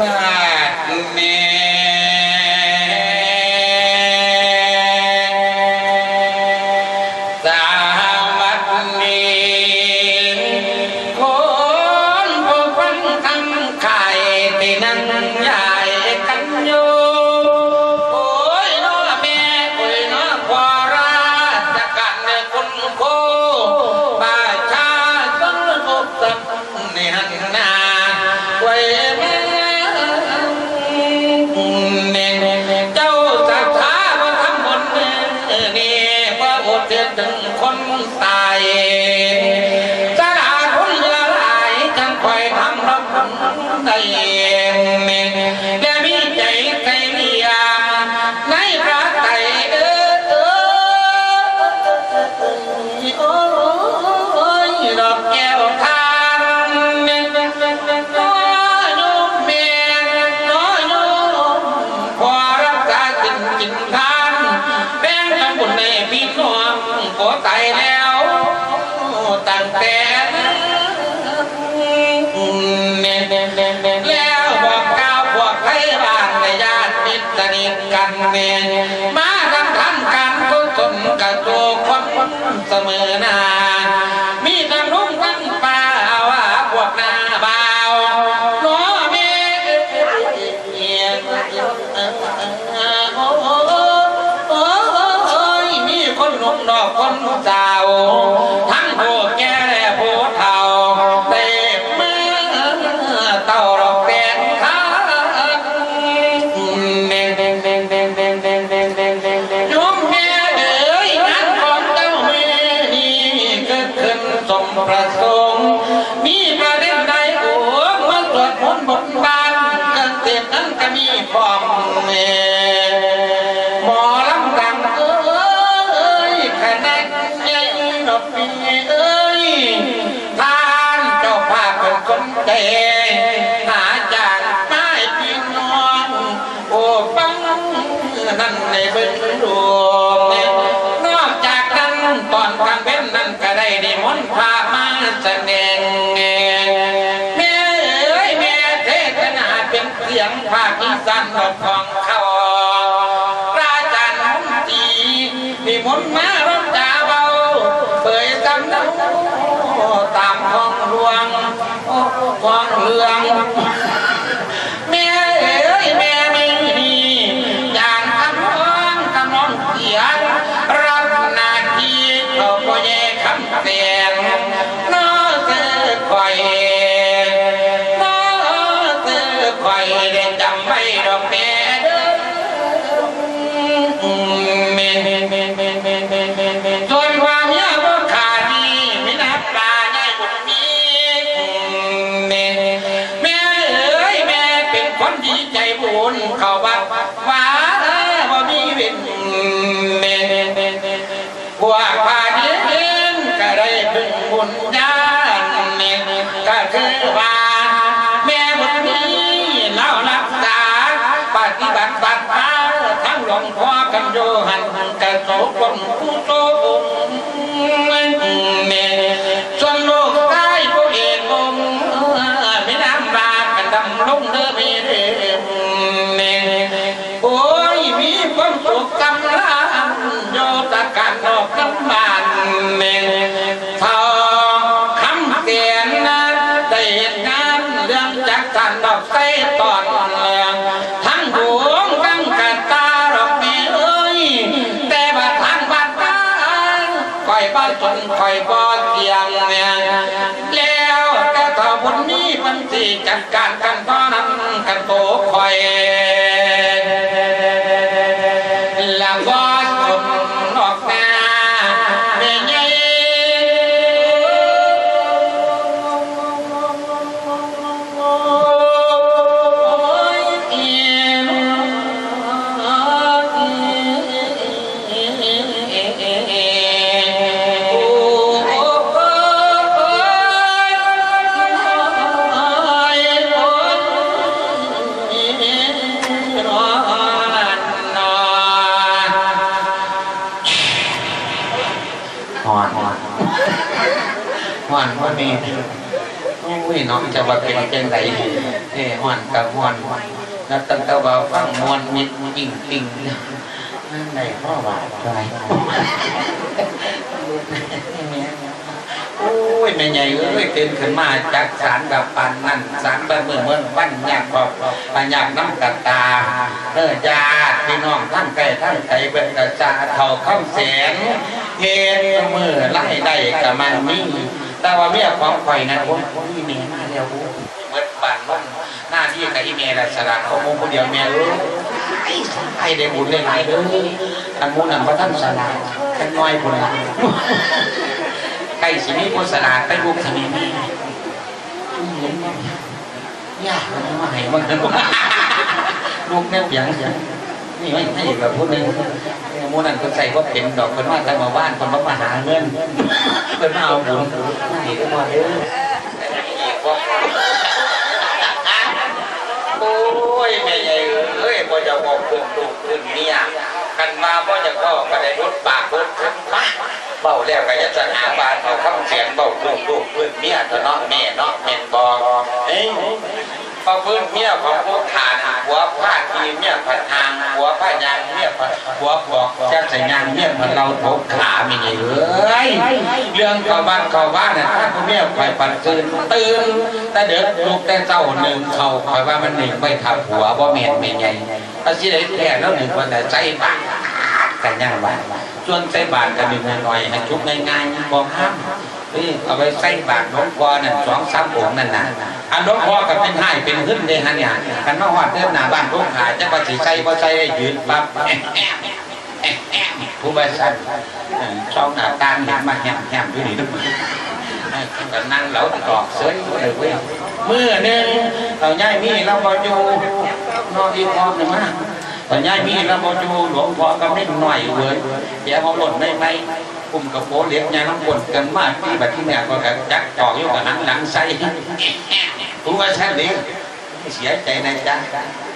บาทแม่ แสดงแม่เอ้ยแม่เทศนาเป็นเสียงภาคอีสานของเขาราจันทร์ดีนิมนมา Amen. tổ quận khu tô cùng mẹ xuân lô cái có yên ông mới làm bà cả đầm lông đơ mẹ mẹ ôi mi quân tổ cầm lá do ta cả nọ cầm bàn mẹ ที่จันการกันก็ พ่อแม่โอ้ยน้องจะว่าเป็นจังไรเอ้ห่อนกับห่อนนับตั้งต่ว่าฟังมวนมิดจริงจริงนั่นไหนพ่อว่าอะไรโอ้ยแม่ใหญ่เอ้ยเป็นขึ้นมาจากสารกับปันนั่นสารบะเมื่อเมื่อวันหยากบอบปันญญาน้ำกัดตาเออจาพี่น้องทั้งไก่ทั้งไก่เบิดกระาเท่าเข้าแสงเฮ็ดเมื่อไล่ได้กับมันมี แต่ว่าเมียของข่อยนะโอ้ยอีเมียมาแล้วโอ้ยเบิดบ้านมันหน้าที่กับอีเมละสลัดเขาโมงคนเดียวแม่เอ้ไอ้ได้บุญได้หลายเด้ออันมูนั่นพระท่านสลัดแค่น้อยคนละใกล้สิมีคนสลัดไปบุกสมีมียากมันมาให้มันลูกแม่เปียงเสียงนี่ไม่ให้แบบพูดหนึ่ มูนั่นคนใส่ก็เป็นดอกคนว่าแต่มาบ้านคนมาหาเงินเป็นมาเอาบุญนี่ก็พอเด้อโอ้ยแม่ใหญ่เอ้ยพ่อจะบอกเพื่อนลูกเพื่อนเมียกันมาพ่อจะเข้าก็ได้รถปากรถคันมาเบาแล้วก็จะหาบานเขาคำเสียงเบาลูกลูกพื่อนเมียตะเนาะแม่เนาะแม่นบอกเอ้ยพอพื่อนเมียของพวกฐานหัวผ้าทีเมียผัดทางหัว ผัดหัวบอกจะใส่ยางเมี่ยผัดเราโถขาไม่ใหญ่เอ้ยเรื่องเข้าบ้านเข้าบ้านน่ะถ้าคุณเมียคอยปัดตื่นตื่นแต่เด็กลูกแต่เจ้าหนึ่งเขาคอยว่ามันหนึ่งไปทับหัวบ่เมียนไม่ใหญ่ถ้าสิได้แค่แล้วหนึ่งคนแต่ใจบาดกันย่างบาดส่วนใจบาดกันหนึ่งหน่อยให้ชุบง่ายๆบอกห้ามนี่เอาไปใส่บาดหลวงพ่อนั่นสองสามองค์นั่นน่ะอันหลวงพ่อก็เป็นให้เป็นขึ้นเลยฮะเนี่ยกันมาหอดเดินหน้าบ้านทุ่งขายจะมาสิใส่บ่ใส่ยืนปั๊บ ผู้บริษัทช่องหน้าตาเห็นมาแหมแหมอยู่นี่ทุกคนก็นั่งเหลาตอกเสยเลยเว้ยเมื่อนึงเราย้ายมีเราบอยู่นอนอีกพร้อมหนึ่งมาตอนย้ายมีเราบอยู่หลวงพ่อก็ไม่หน่อยเว้ยเดี๋ยวเขาหล่นไม่ไม่คุมกับโปเล็บยาน้ำกลกันมากที่แบบที่เนี่ยก็กันจักตอกอยู่กับหนังหลังใส่ผู้บริษัทนี้เสียใจในะจ๊ะ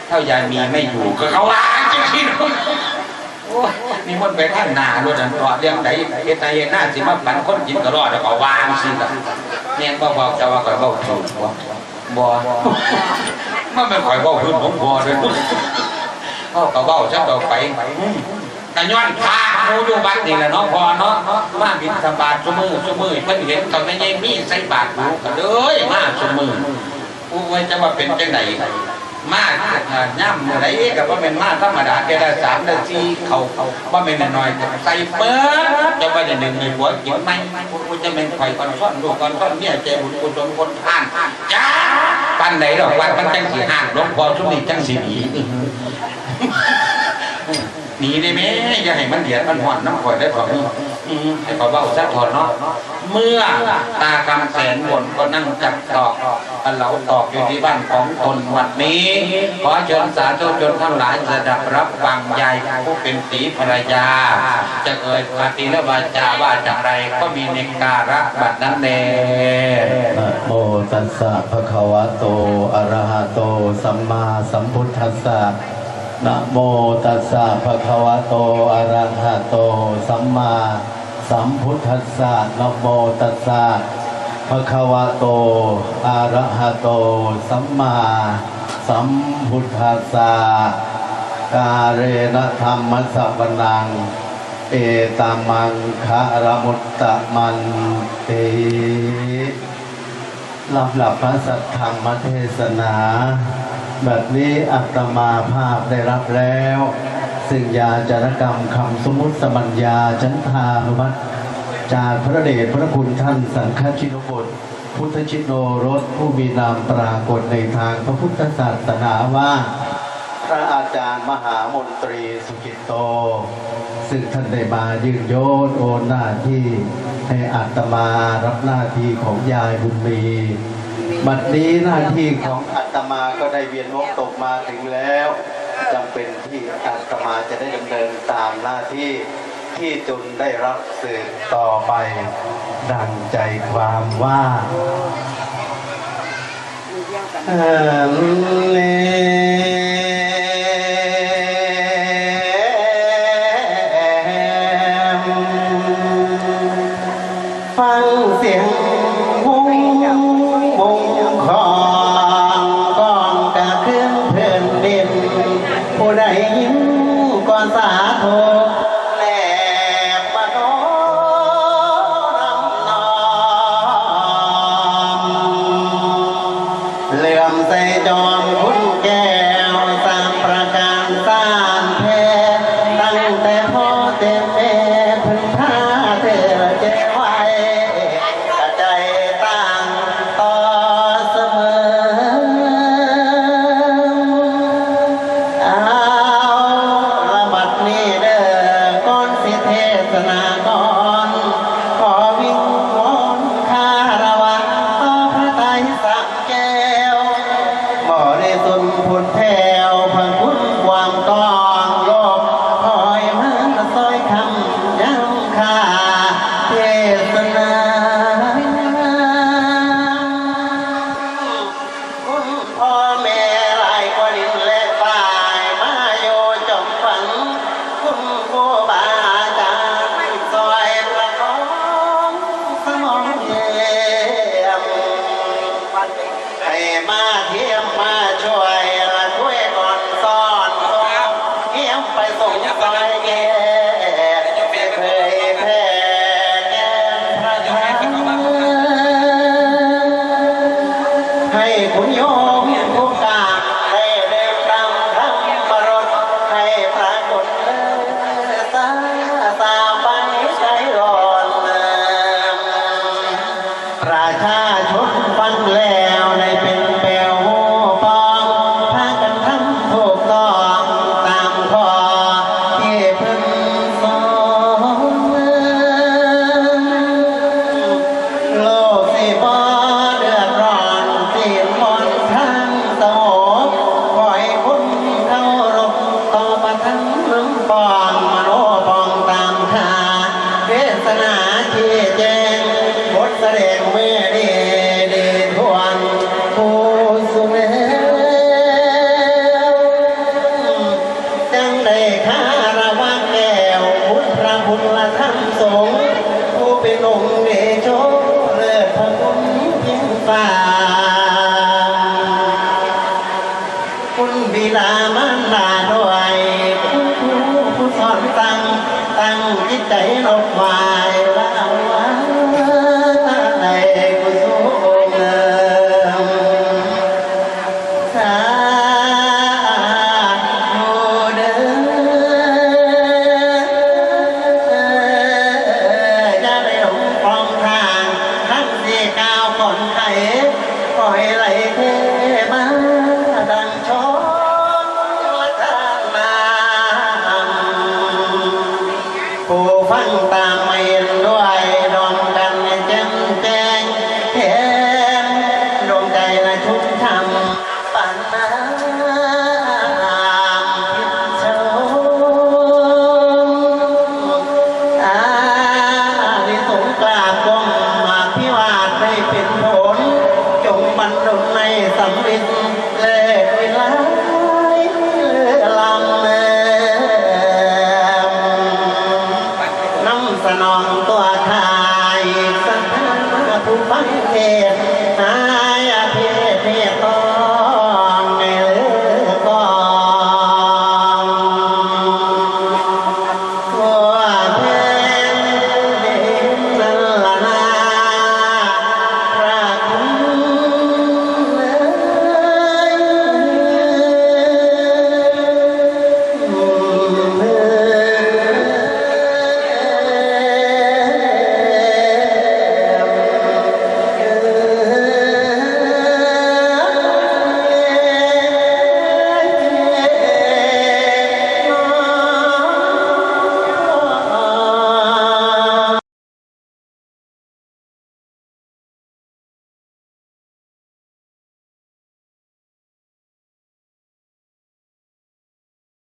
เท่ายามีไม่อยู่ก็เขาล้างจริงๆ โอ้ยนี่มันไปท่านหนาด้วยนะตัวเรื่องไหนเฮ็ดไทยหน้าสิมาปันคนกินก็รอดแล้วก็วางสิละเนี่ยบ่บอกจะว่าข่อยเว้าถูกบ่บ่มันเป็นข่อยเว้าพื้นผมพอเลยเอ้าก็เว้าจังต่อไปอืมก็ย้อนพาหมูอยู่วัดนี่แหละเนาะพอเนาะมาบิณฑบาตซุมื้อซุมื้อเพิ่นเห็นตอนแม่ใหญ่มีใส่บาตรอยู่ก็เลยมาซุมื้อผู้ว่าจะว่าเป็นจังได มาย่ำอไรกับว่าเป็นมาธรรมดาแค่ได้สามได้สี่เขาว่าเป็นน้อยใส่เปิดจะว่าจะหนึ่งในหัวกินไหมกูจะเป็นไข่ก่อนซ่อนลูกก่อนซ่อนเนี่ยใจบุญกุศลคนผ่านจ้าปันไหนหรอกวันมันจังสีห่างหลวงพ่อชุดนี้จังสีหนี หนีได้ไหมอย่าให้มันเดือดมันห่อนน้ำข่อยได้ก่อนให้เขาเบ้าซักถอนเนาะเมื่อตากำแสนบนก็นั่งจับตอกอันเราตอกอยู่ที่บ้านของตนวันนี้ ขอเชิญสาธุชนทั้งหลายจะดับรับฟังยายผู้เป็นสีภรรยา จะเอ่ยปฏิและวาจาว่าจากไรก็มีในการะบัดนั้นแน่นะโมตัสสะภะคะวะโตอะระหะโต สัมมาสัมพุทธัสสะ นะโมตัสสะภะคะวะโตอะระหะโต สัมมาสัมพุทธัสสะนะโมตัสสะภะคะวะโตอะระหะโต สัมมาสัมพุทธัสสะกาเรนะธรรมสัพนัง เอตามังคะระมุตตะมันเตลำดับพระสัทธรรมเทศนา บบนี้อัตมาภาพได้รับแล้วซึ่งยาจารกรรมคำสมุติสมัญญาจันทานุมัติจากพระเดชพระคุณท่านสังฆชินบุตรพุทธชินโนรสผู้มีนามปรากฏในทางพระพุทธศาสนาว่า พระอาจารย์มหามนตรีสุกิตโต ซึ่งท่านได้มายืนโยนโอนหน้าที่ให้อาตมารับหน้าที่ของยายบุญมี บัดนี้หน้าที่ของอาตมาก็ได้เวียนวกตกมาถึงแล้วจำเป็นที่อาตมาจะได้ดำเนินตามหน้าที่ที่จุนได้รับสืบต่อไป ดังใจความว่าเอ่ เ